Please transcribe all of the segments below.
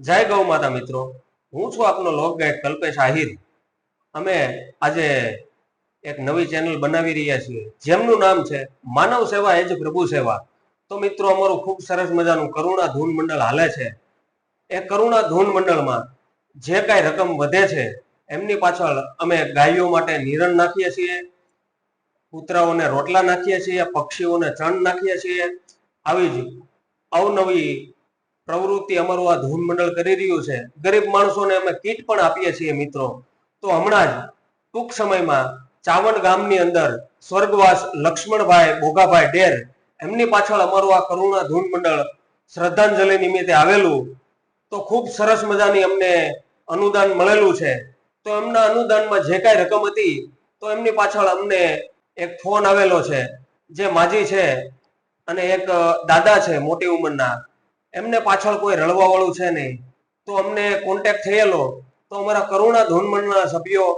જય ગૌ માતા મિત્રો. હું છું આપનો લોક ગાઈડ કલ્પેશ આહિર. અમે આજે એક નવી ચેનલ બનાવી રહ્યા છીએ. જેમનું નામ છે માનવ સેવા એ જ પ્રભુ સેવા. તો મિત્રો, અમારું ખૂબ સરસ મજાનું કરુણા ધૂન મંડળ હાલે છે. એ કરુણા ધૂન મંડળમાં જે કાંઈ રકમ વધે છે, એમની પાછળ અમે ગાયો માટે નિરણ નાખીએ છીએ, કૂતરાઓને રોટલા નાખીએ છીએ, પક્ષીઓને ચણ નાખીએ છીએ. આવી જ અવનવી પ્રવૃત્તિ અમારું આ ધૂન મંડળ કરી રહ્યું છે. ગરીબ માણસોને અમે કીટ પણ આપીએ છીએ મિત્રો. તો હમણાં જ ટૂંક સમયમાં ચાવણ ગામની અંદર સ્વર્ગવાસ લક્ષ્મણભાઈ બોગાભાઈ ડેર એમની પાછળ અમારું આ કરુણા ધૂન મંડળ શ્રદ્ધાંજલિ નિમિત્તે આવેલું. તો ખૂબ સરસ મજાની અમને અનુદાન મળેલું છે. તો એમના અનુદાનમાં જે કાંઈ રકમ હતી, તો એમની પાછળ અમને એક ફોન આવેલો છે. જે માજી છે અને એક દાદા છે મોટી ઉંમરના. એમને પાછળ કોઈ રળવા વાળું છે નહીં. તો અમને કોન્ટેક્ટ થયેલો, તો અમારા કરુણા ધૂનમંડળના સભ્યો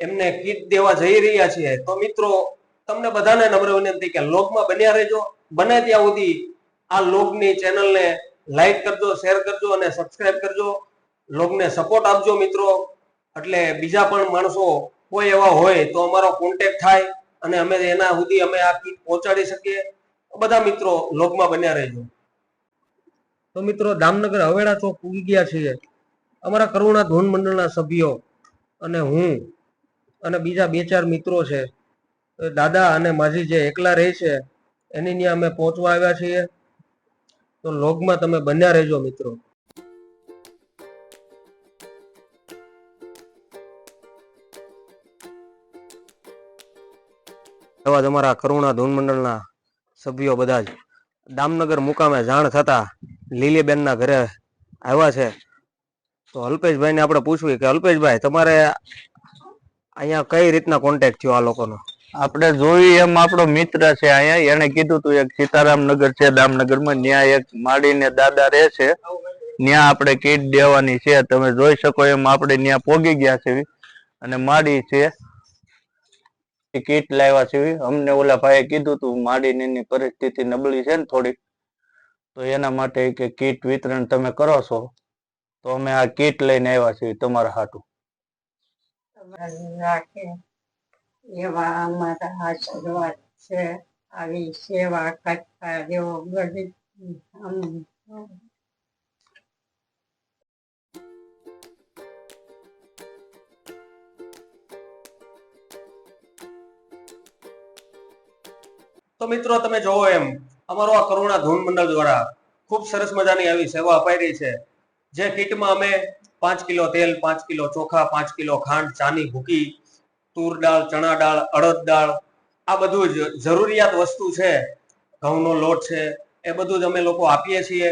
એમને કીટ દેવા જઈ રહ્યા છે તો મિત્રો, તમને બધાને નમ્ર વિનંતી કે લોગમાં બન્યા રહેજો. બને ત્યાં સુધી આ લોગની ચેનલને લાઈક કરજો, શેર કરજો અને સબસ્ક્રાઇબ કરજો. લોગને સપોર્ટ આપજો મિત્રો. એટલે બીજા પણ માણસો કોઈ એવા હોય તો અમારો કોન્ટેક્ટ થાય અને અમે એના સુધી અમે આ કીટ પહોંચાડી શકીએ. બધા મિત્રો લોગમાં બન્યા રહેજો. તો મિત્રો દામનગર હવેડા ચોક પૂગી ગયા છીએ. અમારા કરુણા ધૂન મંડળના સભ્યો અને હું અને બીજા બે ચાર મિત્રો છે. દાદા અને માજી જે એકલા રહે છે, એની ત્યાં અમે પહોંચવા આવ્યા છીએ. તો લોગમાં તમે બન્યા રહેજો મિત્રો. એવા અમારા કરુણા ધૂન મંડળના સભ્યો બધા જ. દામનગર મુકામે જાણ થતા લીલીબેનના ઘરે આવ્યા છે. તો અલ્પેશભાઈને આપણે પૂછવું કે, અલ્પેશભાઈ, તમારે અહીંયા કઈ રીતના કોન્ટેક્ટ થયો આ લોકોનો? આપણે જોયું એમ આપણો મિત્ર છે અહીંયા. એને કીધું તું એક સીતારામ નગર છે, દામનગરમાં. ત્યાં એક માડીને દાદા રહે છે. ત્યાં આપણે કીટ દેવાની છે. તમે જોઈ શકો એમ આપણે ત્યાં પોગી ગયા છે. અને માડી છે કીટ લાવ્યા છે. અમને ઓલા ભાઈએ કીધું તું, માડીની પરિસ્થિતિ નબળી છે ને થોડી તો એના માટે કે કીટ વિતરણ તમે કરો છો તો અમે આ કીટ લઈને આવ્યા છીએ તમારા હાટું. એવા અમારા આશીર્વાદ છે આવી સેવા કરતા રહેવો ગરીબ તો મિત્રો તમે જોવો એમ અમારો આ કરુણા ધૂન મંડળ દ્વારા ખૂબ સરસ મજાની આવી સેવા અપાઈ રહી છે. જે કીટમાં અમે પાંચ કિલો તેલ, પાંચ કિલો ચોખા, પાંચ કિલો ખાંડ, ચાની, ભૂકી, તુર દાળ, ચણા દાળ, અડદ દાળ, આ બધું જ જરૂરિયાત વસ્તુ છે. ઘઉંનો લોટ છે, એ બધું જ અમે લોકો આપીએ છીએ.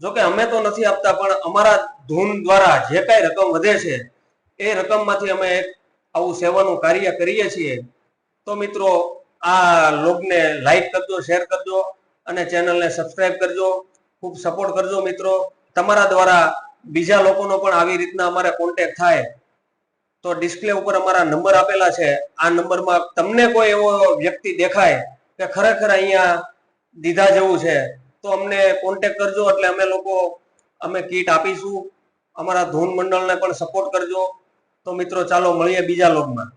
જોકે અમે તો નથી આપતા, પણ અમારા ધૂન દ્વારા જે કાંઈ રકમ વધે છે, એ રકમમાંથી અમે એક આવું સેવાનું કાર્ય કરીએ છીએ. તો મિત્રો, આ લોગને લાઈક કરજો શેર કરજો. અને ચેનલને સબસ્ક્રાઈબ કરજો. ખૂબ સપોર્ટ કરજો મિત્રો. તમારા દ્વારા બીજા લોકોનો પણ આવી રીતના અમારે કોન્ટેક્ટ થાય. તો ડિસ્પ્લે ઉપર અમારા નંબર આપેલા છે. આ નંબરમાં તમને કોઈ એવો વ્યક્તિ દેખાય કે ખરેખર અહીંયા દીધા જેવું છે, તો અમને કોન્ટેક કરજો. એટલે અમે લોકો, અમે કીટ આપીશું. અમારા ધૂન મંડળને પણ સપોર્ટ કરજો. તો મિત્રો, ચાલો મળીએ બીજા લોગમાં.